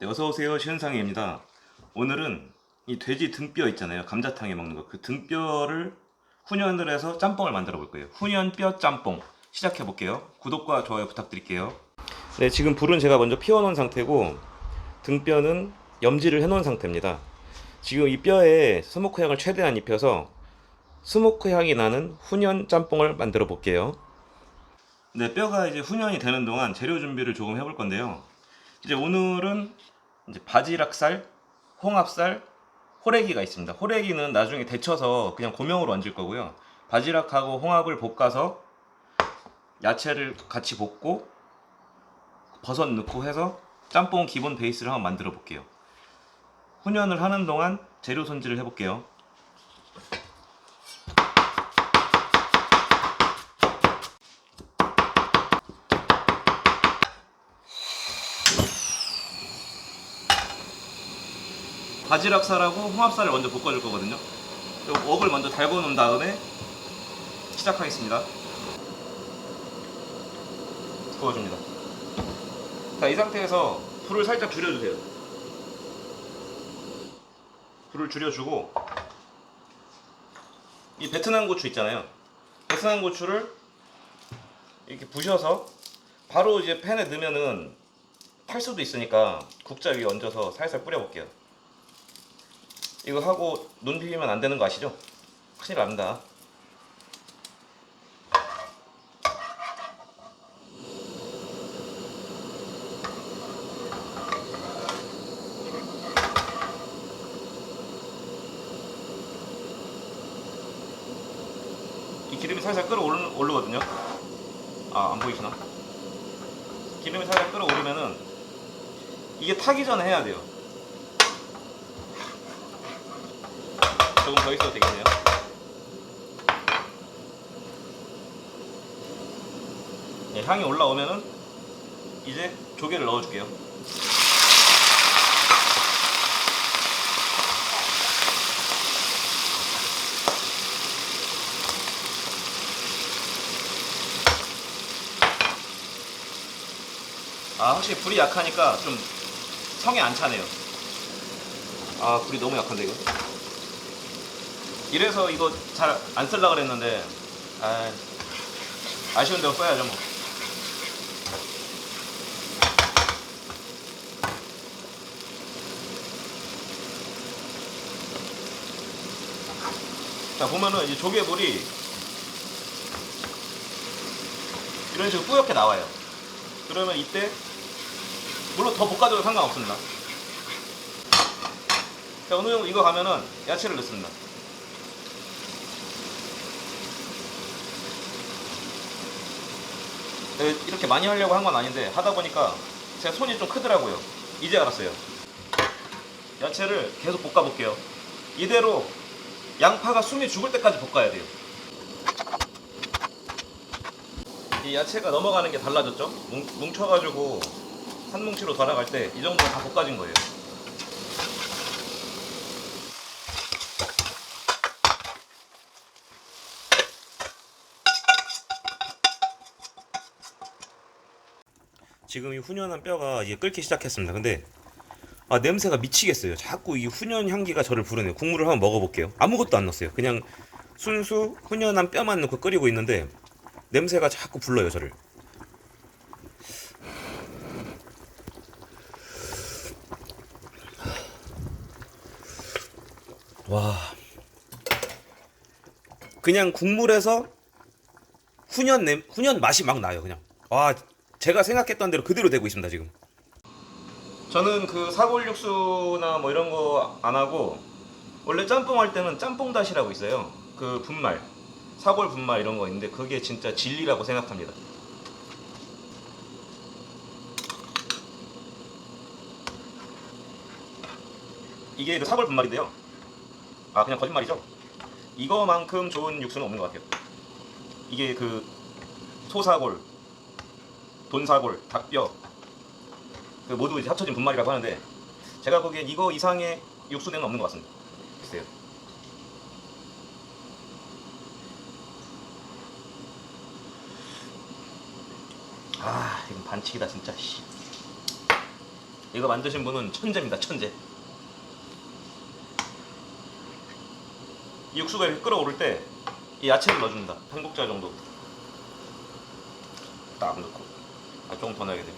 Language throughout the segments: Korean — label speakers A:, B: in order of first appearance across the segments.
A: 네, 어서 오세요. 시현상입니다. 오늘은 이 돼지 등뼈 있잖아요. 감자탕에 먹는 거. 그 등뼈를 훈연을 해서 짬뽕을 만들어 볼 거예요. 훈연 뼈 짬뽕 시작해 볼게요. 구독과 좋아요 부탁드릴게요. 네, 지금 불은 제가 먼저 피워 놓은 상태고 등뼈는 염지를 해 놓은 상태입니다. 지금 이 뼈에 스모크 향을 최대한 입혀서 스모크 향이 나는 훈연 짬뽕을 만들어 볼게요. 네, 뼈가 이제 훈연이 되는 동안 재료 준비를 조금 해볼 건데요. 이제 오늘은 이제 바지락살, 홍합살, 호래기가 있습니다. 호래기는 나중에 데쳐서 그냥 고명으로 얹을 거고요. 바지락하고 홍합을 볶아서 야채를 같이 볶고 버섯 넣고 해서 짬뽕 기본 베이스를 한번 만들어 볼게요. 훈연을 하는 동안 재료 손질을 해볼게요. 바지락살하고 홍합살을 먼저 볶아줄 거거든요. 요 웍을 먼저 달궈 놓은 다음에 시작하겠습니다. 구워줍니다. 자, 이 상태에서 불을 살짝 줄여주세요. 불을 줄여주고 이 베트남 고추 있잖아요. 베트남 고추를 이렇게 부셔서 바로 이제 팬에 넣으면은 탈 수도 있으니까 국자 위에 얹어서 살살 뿌려볼게요. 이거 하고 눈 비비면 안 되는 거 아시죠? 큰일 납니다. 이 기름이 살살 끓어오르거든요. 아, 안 보이시나? 기름이 살살 끓어오르면은 이게 타기 전에 해야 돼요. 조금 더 있어도 되겠네요. 네, 향이 올라오면은 이제 조개를 넣어줄게요. 아 확실히 불이 약하니까 좀 성에 안 차네요. 아 불이 너무 약한데 이거. 이래서 이거 잘 안 쓸라 그랬는데 아, 아쉬운 대로 써야죠 뭐. 자 보면은 이제 조개물이 이런 식으로 뿌옇게 나와요. 그러면 이때 물론 더 볶아줘도 상관없습니다. 자 어느 정도 이거 가면은 야채를 넣습니다. 이렇게 많이 하려고 한 건 아닌데 하다 보니까 제 손이 좀 크더라고요. 이제 알았어요. 야채를 계속 볶아볼게요. 이대로 양파가 숨이 죽을 때까지 볶아야 돼요. 이 야채가 넘어가는 게 달라졌죠? 뭉, 뭉쳐가지고 한 뭉치로 돌아갈 때 이 정도면 다 볶아진 거예요. 지금 이 훈연한 뼈가 이제 끓기 시작했습니다. 근데 아 냄새가 미치겠어요. 자꾸 이 훈연 향기가 저를 부르네요. 국물을 한번 먹어볼게요. 아무것도 안 넣었어요. 그냥 순수 훈연한 뼈만 넣고 끓이고 있는데 냄새가 자꾸 불러요 저를. 와. 그냥 국물에서 훈연 냄 훈연 맛이 막 나요 그냥. 와 제가 생각했던 대로 그대로 되고 있습니다 지금. 저는 그 사골 육수나 뭐 이런 거 안 하고 원래 짬뽕 할 때는 짬뽕 다시라고 있어요. 그 분말, 사골 분말 이런 거 있는데 그게 진짜 진리라고 생각합니다. 이게 그 사골 분말인데요. 아 그냥 거짓말이죠. 이거만큼 좋은 육수는 없는 것 같아요. 이게 그 소사골, 돈사골, 닭뼈 그 모두 이제 합쳐진 분말이라고 하는데 제가 보기엔 이거 이상의 육수는 없는 것 같습니다. 글쎄요. 아 이건 반칙이다 진짜. 씨. 이거 만드신 분은 천재입니다, 천재. 이 육수가 이렇게 끓어오를 때 이 야채를 넣어줍니다. 한 국자 정도. 딱 넣고. 아, 조금 더 넣어야 돼.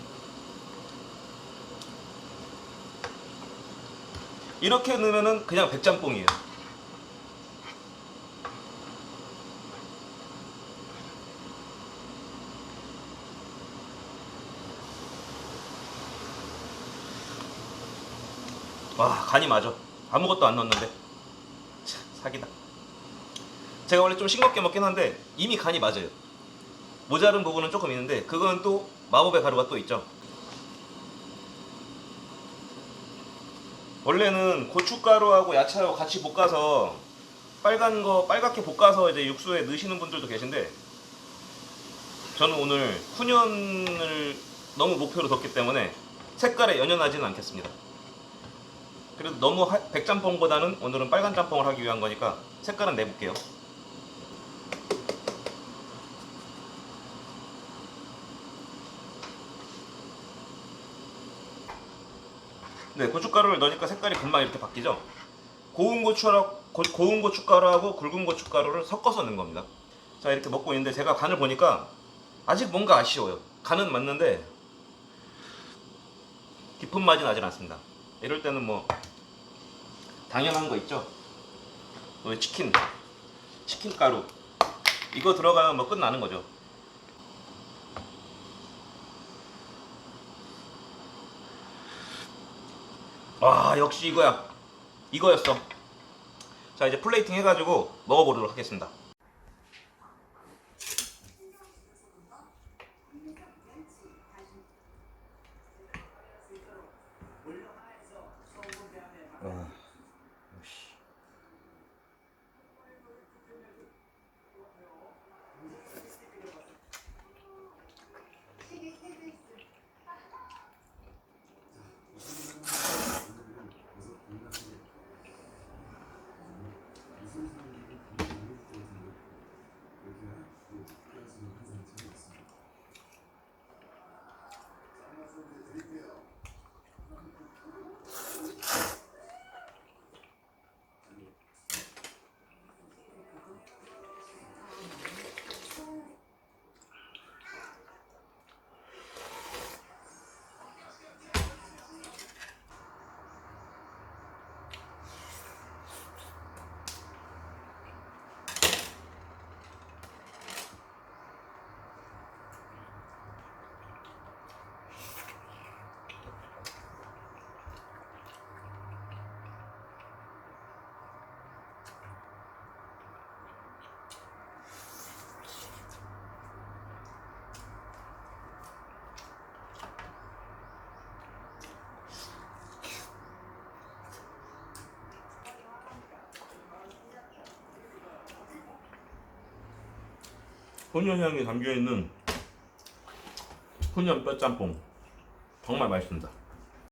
A: 이렇게 넣으면은 그냥 백짬뽕이에요. 와 간이 맞아 아무것도 안 넣었는데 참, 사기다 제가 원래 좀 싱겁게 먹긴 한데 이미 간이 맞아요 모자른 부분은 조금 있는데 그건 또 마법의 가루가 또 있죠 원래는 고춧가루하고 야채하고 같이 볶아서 빨간 거 빨갛게 볶아서 이제 육수에 넣으시는 분들도 계신데 저는 오늘 훈연을 너무 목표로 뒀기 때문에 색깔에 연연하지는 않겠습니다. 그래도 너무 하- 백짬뽕보다는 오늘은 빨간 짬뽕을 하기 위한 거니까 색깔은 내볼게요. 네, 고춧가루를 넣으니까 색깔이 금방 이렇게 바뀌죠. 고운 고추라 고, 고운 고춧가루하고 굵은 고춧가루를 섞어서 넣은 겁니다. 자 이렇게 먹고 있는데 제가 간을 보니까 아직 뭔가 아쉬워요. 간은 맞는데 깊은 맛이 나진 않습니다. 이럴 때는 뭐 당연한 거 있죠. 뭐 치킨, 치킨 가루 이거 들어가면 뭐 끝나는 거죠. 와 역시 이거야. 이거였어. 자 이제 플레이팅 해가지고 먹어보도록 하겠습니다. 훈연 향이 담겨 있는 훈연 뼈 짬뽕 정말 맛있습니다.